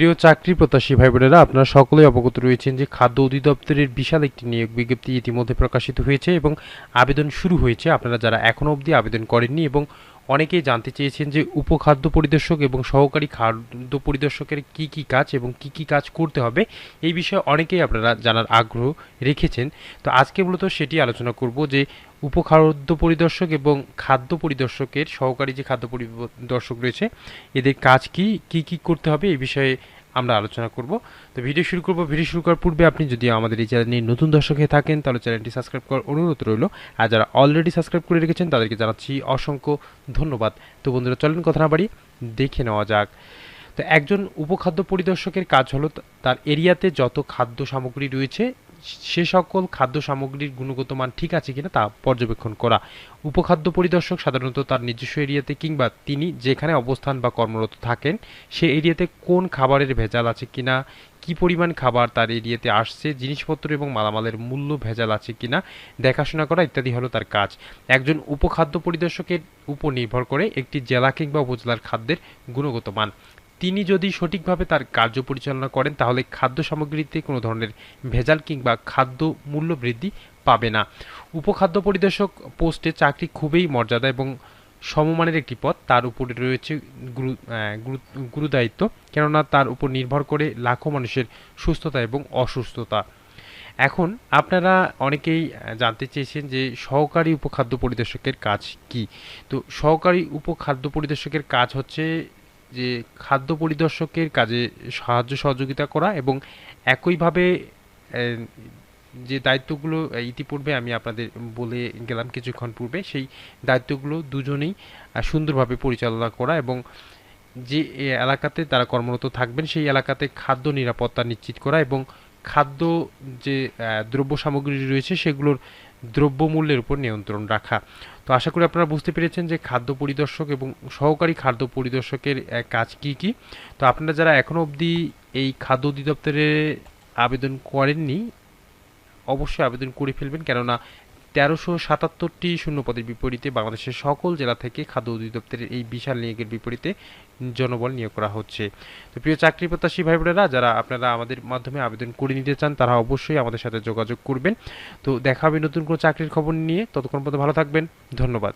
প্রিয় চাকরি প্রত্যাশী ভাই বোনেরা আপনারা সকলেই অবগত রয়েছেন যে খাদ্য অধিদপ্তরের বিশাল একটি নিয়োগ বিজ্ঞপ্তি ইতিমধ্যে প্রকাশিত হয়েছে এবং আবেদন শুরু হয়েছে। আপনারা যারা এখনও অবধি আবেদন করেননি এবং অনেকেই জানতে চেয়েছেন যে উপখাদ্য পরিদর্শক এবং সহকারী খাদ্য পরিদর্শকের কি কি কাজ এবং কি কি কাজ করতে হবে, এই বিষয়ে অনেকেই আপনারা জানার আগ্রহ রেখেছেন। তো আজকে মূলত সেটি আলোচনা করব যে উপখাদ্য পরিদর্শক এবং খাদ্য পরিদর্শকের সহকারী যে খাদ্য পরিদর্শক রয়েছে, এদের কাজ কি কি কি করতে হবে, এই বিষয়ে আমরা আলোচনা করব। তো ভিডিও শুরু করব। ভিডিও শুরু করার পূর্বে আপনি যদি আমাদের এই চ্যানেলে নতুন দর্শক হয়ে থাকেন, তাহলে চ্যানেলটি সাবস্ক্রাইব করার অনুরোধ রইল। আর যারা অলরেডি সাবস্ক্রাইব করে রেখেছেন, তাদেরকে জানাচ্ছি অসংখ্য ধন্যবাদ। তো বন্ধুরা, চলেন কথা না বাড়ি দেখে নেওয়া যাক। তো একজন উপখাদ্য পরিদর্শকের কাজ হলো তার এরিয়াতে যত খাদ্য সামগ্রী রয়েছে সে সকল খাদ্য সামগ্রীর গুণগত মান ঠিক আছে কিনা তা পর্যবেক্ষণ করা। উপখাদ্য পরিদর্শক সাধারণত তার নিজস্ব এরিয়াতে কিংবা তিনি যেখানে অবস্থান বা কর্মরত থাকেন, সে এরিয়াতে কোন খাবারের ভেজাল আছে কিনা, কি পরিমাণ খাবার তার এরিয়াতে আসছে, জিনিসপত্র এবং মালামালের মূল্য ভেজাল আছে কিনা, দেখাশোনা করা ইত্যাদি হলো তার কাজ। একজন উপখাদ্য পরিদর্শকের উপর নির্ভর করে একটি জেলা কিংবা উপজেলার খাদ্যের গুণগত মান। তিনি যদি সঠিকভাবে তার কার্য পরিচালনা করেন, তাহলে খাদ্য সামগ্রীতে কোনো ধরনের ভেজাল কিংবা খাদ্য মূল্য বৃদ্ধি পাবে না। উপখাদ্য পরিদর্শক পোস্টে চাকরি খুবই মর্যাদা এবং সমমানের একটি পদ। তার উপরে রয়েছে গুরু গুরুদায়িত্ব, কেননা তার উপর নির্ভর করে লাখো মানুষের সুস্থতা এবং অসুস্থতা। এখন আপনারা অনেকেই জানতে চেয়েছেন যে সহকারী উপখাদ্য পরিদর্শকের কাজ কি। তো সহকারী উপখাদ্য পরিদর্শকের কাজ হচ্ছে যে খাদ্য পরিদর্শকের কাজে সাহায্য সহযোগিতা করা এবং একইভাবে যে দায়িত্বগুলো ইতিপূর্বে আমি আপনাদের বলে গেলাম কিছুক্ষণ পূর্বে, সেই দায়িত্বগুলো দুজনেই সুন্দরভাবে পরিচালনা করা এবং যে এলাকাতে তারা কর্মরত থাকবেন, সেই এলাকাতে খাদ্য নিরাপত্তা নিশ্চিত করা এবং খাদ্য যে দ্রব্য সামগ্রী রয়েছে সেগুলোর দ্রব্যমূল্যের উপর নিয়ন্ত্রণ রাখা। তো আশা করি আপনারা বুঝতে পেরেছেন যে খাদ্য পরিদর্শক এবং সহকারী খাদ্য পরিদর্শকের কাজ কি কি। তো আপনারা যারা এখনও অবধি এই খাদ্য অধিদপ্তরে আবেদন করেননি, অবশ্যই আবেদন করে ফেলবেন। কেননা তেরোশো সাতাত্তরটি শূন্যপদের বিপরীতে বাংলাদেশের সকল জেলা থেকে খাদ্য অধিদপ্তরের এই বিশাল নিয়োগের বিপরীতে জনবল নিয়োগ করা হচ্ছে। তো প্রিয় চাকরি প্রত্যাশী ভাই বোনেরা যারা আপনারা আমাদের মাধ্যমে আবেদন করে নিতে চান, তারা অবশ্যই আমাদের সাথে যোগাযোগ করবেন। তো দেখা হবে নতুন কোনো চাকরির খবর নিয়ে। ততক্ষণ পর্যন্ত ভালো থাকবেন। ধন্যবাদ।